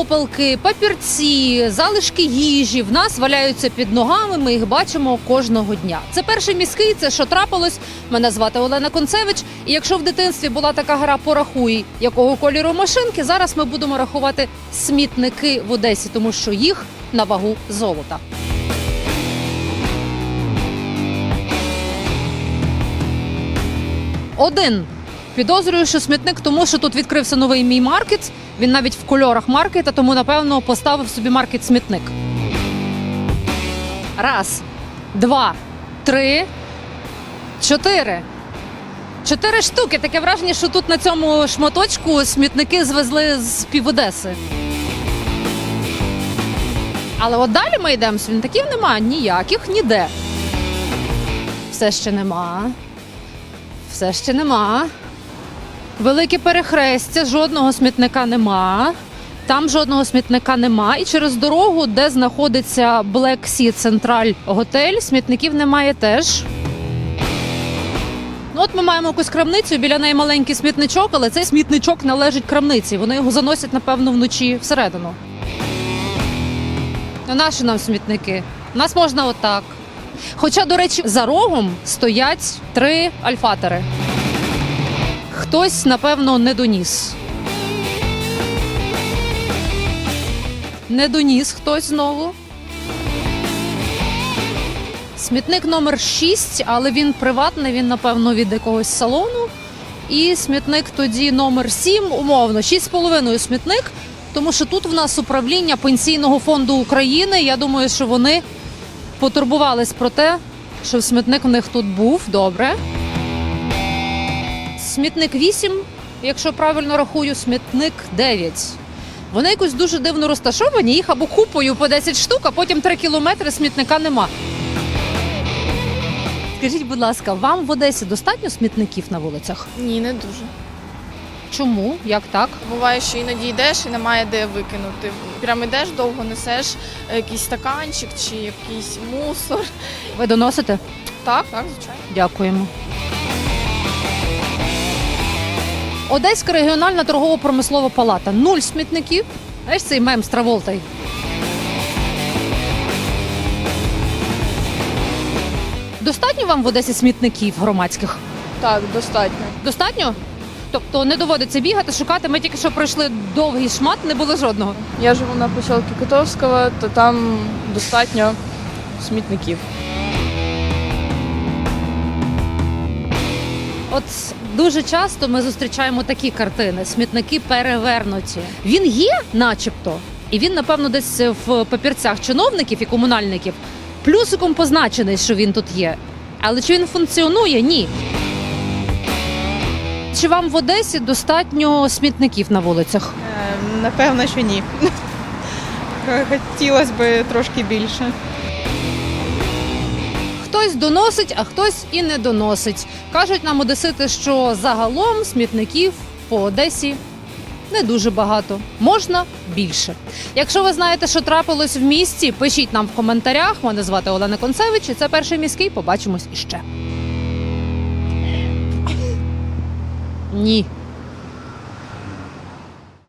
опалки, папірці, залишки їжі в нас валяються під ногами. Ми їх бачимо кожного дня. Це перший міський. Це що трапилось. Мене звати Олена Концевич. І якщо в дитинстві була така гра порахуй, якого кольору машинки, зараз ми будемо рахувати смітники в Одесі, тому що їх на вагу золота. Один. Підозрюю, що смітник, тому що тут відкрився новий мій маркет. Він навіть в кольорах маркета, тому напевно поставив собі маркет смітник. Раз, два, три, чотири. Чотири штуки. Таке враження, що тут на цьому шматочку смітники звезли з піводеси. Але от далі ми йдемо, смітників немає ніяких ніде. Все ще нема. Все ще нема. Велике перехрестя, жодного смітника нема. Там жодного смітника нема. І через дорогу, де знаходиться Black Sea Central Hotel, смітників немає теж. Ну, от ми маємо якусь крамницю, біля неї маленький смітничок, але цей смітничок належить крамниці. Вони його заносять, напевно, вночі всередину. Ну, наші нам смітники. Нас можна отак. Хоча, до речі, за рогом стоять три альфатери. Хтось, напевно, не доніс. Не доніс хтось знову. Смітник номер 6, але він приватний, він, напевно, від якогось салону. І смітник тоді номер 7, умовно, 6,5 смітник, тому що тут в нас управління Пенсійного фонду України. Я думаю, що вони потурбувались про те, що смітник в них тут був. Добре. Смітник 8, якщо правильно рахую, смітник 9. Вони якось дуже дивно розташовані, їх або купою по 10 штук, а потім 3 кілометри смітника нема. Скажіть, будь ласка, вам в Одесі достатньо смітників на вулицях? Ні, не дуже. Чому? Як так? Буває, що іноді йдеш і немає де викинути. Прям ідеш, довго несеш якийсь стаканчик чи якийсь мусор. Ви доносите? Так, так, звичайно. Дякуємо. Одеська регіональна торгово-промислова палата. Нуль смітників. Знаєш цей мем з Траволтою? Достатньо вам в Одесі смітників громадських? Так, достатньо. Достатньо? Тобто не доводиться бігати, шукати. Ми тільки що пройшли довгий шмат, не було жодного. Я живу на поселку Котовського, то там достатньо смітників. От дуже часто ми зустрічаємо такі картини: смітники перевернуті. Він є, начебто, і він, напевно, десь в папірцях чиновників і комунальників плюсиком позначений, що він тут є. Але чи він функціонує? Ні. Чи вам в Одесі достатньо смітників на вулицях? Е, Напевно, що ні. Хотілося б трошки більше. Хтось доносить, а хтось і не доносить. Кажуть нам одесити, що загалом смітників по Одесі не дуже багато. Можна більше. Якщо ви знаєте, що трапилось в місті, пишіть нам в коментарях. Мене звати Олена Концевич. і Це перший міський. Побачимось іще. Ні.